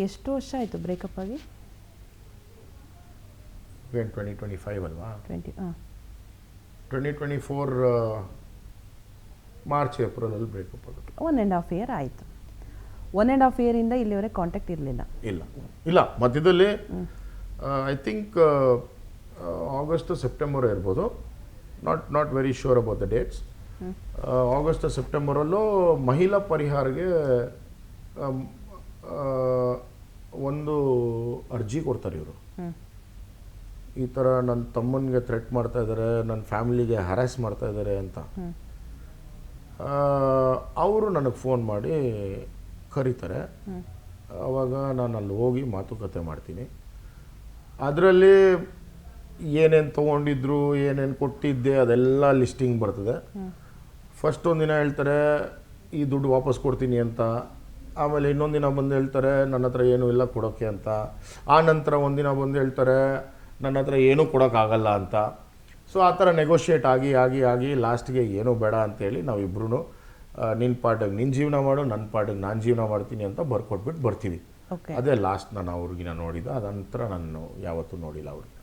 ಎಷ್ಟು ವರ್ಷ ಆಯಿತು ಬ್ರೇಕಪ್ ಆಗಿ? ಟ್ವೆಂಟಿ ಟ್ವೆಂಟಿ ಫೈವ್ ಅಲ್ವಾ? ಟ್ವೆಂಟಿ ಹಾಂ. ಟ್ವೆಂಟಿ ಟ್ವೆಂಟಿ ಫೋರ್ ಮಾರ್ಚ್ ಏಪ್ರಿಲಲ್ಲಿ ಬ್ರೇಕಪ್ ಆಗುತ್ತೆ. ಒನ್ ಆ್ಯಂಡ್ ಹಾಫ್ ಇಯರ್ ಆಯಿತು. ಒನ್ ಆ್ಯಂಡ್ ಹಾಫ್ ಇಯರಿಂದ ಇಲ್ಲಿವರೆಗೆ ಕಾಂಟ್ಯಾಕ್ಟ್ ಇರಲಿಲ್ಲ. ಇಲ್ಲ. ಇಲ್ಲ ಮಧ್ಯದಲ್ಲಿ ಐ ಥಿಂಕ್ ಆಗಸ್ಟ್ ಸೆಪ್ಟೆಂಬರ್ ಇರ್ಬೋದು. Not not very sure about the dates August ಸೆಪ್ಟೆಂಬರಲ್ಲೂ ಮಹಿಳಾ ಪರಿಹಾರಗೆ ಒಂದು ಅರ್ಜಿ ಕೊಡ್ತಾರೆ ಇವರು. ಈ ಥರ ನನ್ನ ತಮ್ಮನಿಗೆ ಥ್ರೆಟ್ ಮಾಡ್ತಾ ಇದ್ದಾರೆ ನನ್ನ ಫ್ಯಾಮಿಲಿಗೆ ಹ್ಯಾರಾಸ್ ಮಾಡ್ತಾ ಇದ್ದಾರೆ ಅಂತ. ಅವರು ನನಗೆ ಫೋನ್ ಮಾಡಿ ಕರೀತಾರೆ. ಆವಾಗ ನಾನು ಅಲ್ಲಿ ಹೋಗಿ ಮಾತುಕತೆ ಮಾಡ್ತೀನಿ. ಅದರಲ್ಲಿ ಏನೇನು ತೊಗೊಂಡಿದ್ರು ಏನೇನು ಕೊಟ್ಟಿದ್ದೆ ಅದೆಲ್ಲ ಲಿಸ್ಟಿಂಗ್ ಬರ್ತದೆ. ಫಸ್ಟ್ ಒಂದಿನ ಹೇಳ್ತಾರೆ ಈ ದುಡ್ಡು ವಾಪಸ್ ಕೊಡ್ತೀನಿ ಅಂತ. ಆಮೇಲೆ ಇನ್ನೊಂದು ದಿನ ಬಂದು ಹೇಳ್ತಾರೆ ನನ್ನ ಹತ್ರ ಏನೂ ಇಲ್ಲ ಕೊಡೋಕ್ಕೆ ಅಂತ. ಆ ನಂತರ ಒಂದಿನ ಬಂದು ಹೇಳ್ತಾರೆ ನನ್ನ ಹತ್ರ ಏನೂ ಕೊಡೋಕ್ಕಾಗಲ್ಲ ಅಂತ. ಸೊ ಆ ಥರ ನೆಗೋಷಿಯೇಟ್ ಆಗಿ ಆಗಿ ಆಗಿ ಲಾಸ್ಟ್ಗೆ ಏನೂ ಬೇಡ ಅಂತೇಳಿ ನಾವಿಬ್ರು ನಿನ್ನ ಪಾಟಿಗೆ ನಿನ್ನ ಜೀವನ ಮಾಡು ನನ್ನ ಪಾಟಿಗೆ ನಾನು ಜೀವನ ಮಾಡ್ತೀನಿ ಅಂತ ಬರ್ಕೊಟ್ಬಿಟ್ಟು ಬರ್ತೀವಿ. ಓಕೆ ಅದೇ ಲಾಸ್ಟ್ ನಾನು ಅವ್ರಿಗೆ ನೋಡಿದ ನೋಡಿದ್ದು ಅದ ನಂತರ ನಾನು ಯಾವತ್ತೂ ನೋಡಿಲ್ಲ ಅವ್ರಿಗೆ.